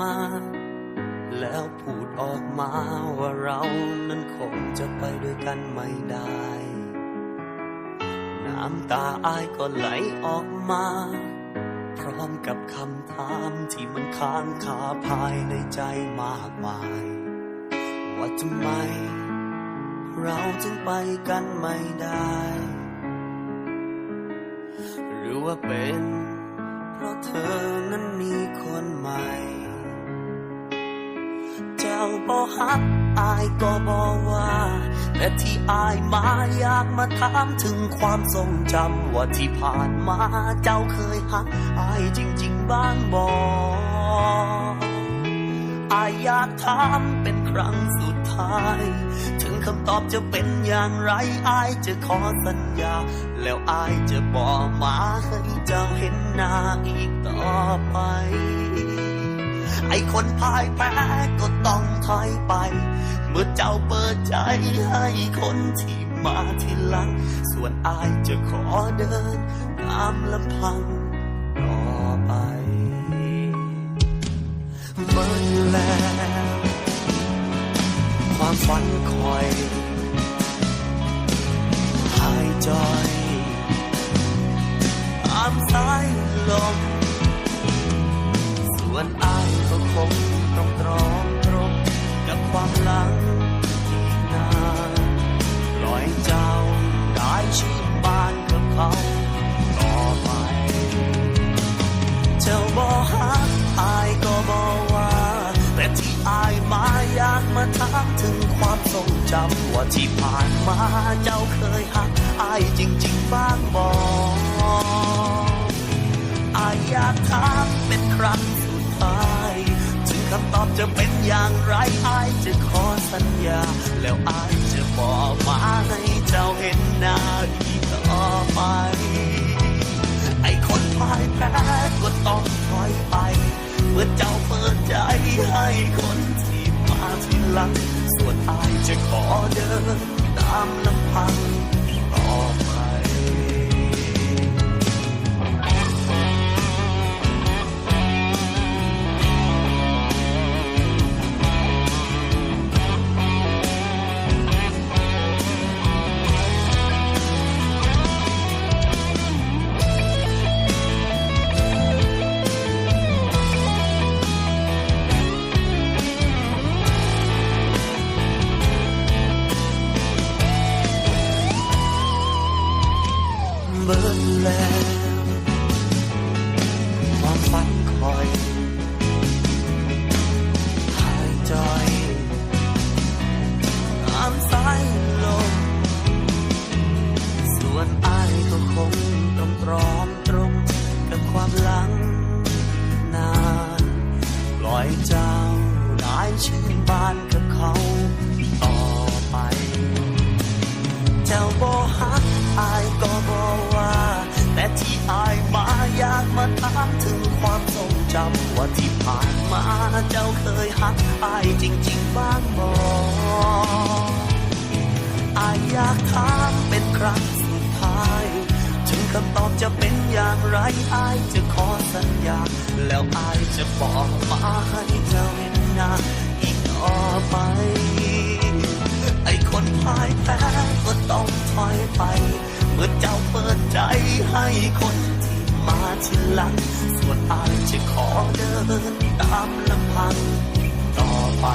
มา แล้วพูดออกมาว่าเรานั้นคงจะไปด้วยกันไม่ได้ น้ำตาอายก็ไหลออกมา พร้อมกับคำถามที่มันค้างคาภายในใจมากมาย ว่าทำไม เราจึงไปกันไม่ได้หรือว่าเป็น เพราะเธอนั้นมีคนใหม่าบอฮักอายก็บอกว่าแต่ที่อายมาอยากมาถามถึงความทรงจำว่าที่ผ่านมาเจ้าเคยหักอายจริง ๆ บ้างบออายอยากถามเป็นครั้งสุดท้าย ถึงคำตอบจะเป็นอย่างไรอายจะขอสัญญา แล้วอายจะบอกมาให้เจ้าเห็นหน้าอีกต่อไป ไอ้คนพ่ายแพ้ก็ต้องถอยไป เมื่อเจ้าเปิดใจให้คนที่มาทีหลัง ส่วนอายจะขอเดินตามลำพังต่อไปเมื่อแล้ว ความฝันคอยหายจอยตามสายลม จำว่าที่ผ่านมาเจ้าเคยหักอายจริง ๆ บ้างบอกอายอยากถามเป็นครั้งสุดท้ายถึงคำตอบจะเป็นอย่างไรอายจะขอสัญญา แล้วอายจะบอกมาให้เจ้าเห็นหน้าอีกต่อไปไอ้คนพ่ายแพ้ก็ต้องถอยไปเมื่อเจ้าเปิดใจให้คนที่มาทีหลัง วนอายจะขอเดินตามลำพัง บิดแล้วความฝันคอยหายจอยตามสายลมส่วนอายก็คงต้องตรอมตรงกับความหลังนาน ปล่อยเจ้าได้ชื่นบานกับเขาำว่าที่ผ่านมาเจ้าเคยหักอายจริง ๆ บ้างบออายอยากถามเป็นครั้งสุดท้าย ถึงคำตอบจะเป็นอย่างไรอายจะขอสัญญา แล้วอายจะบอกมาให้เจ้าเห็นหน้าอีกต่อไป ไอ้คนพ่ายแพ้ก็ต้องถอยไป เมื่อเจ้าเปิดใจให้คนที่มาทีหลัง จะขอเดินตามลำพังต่อไป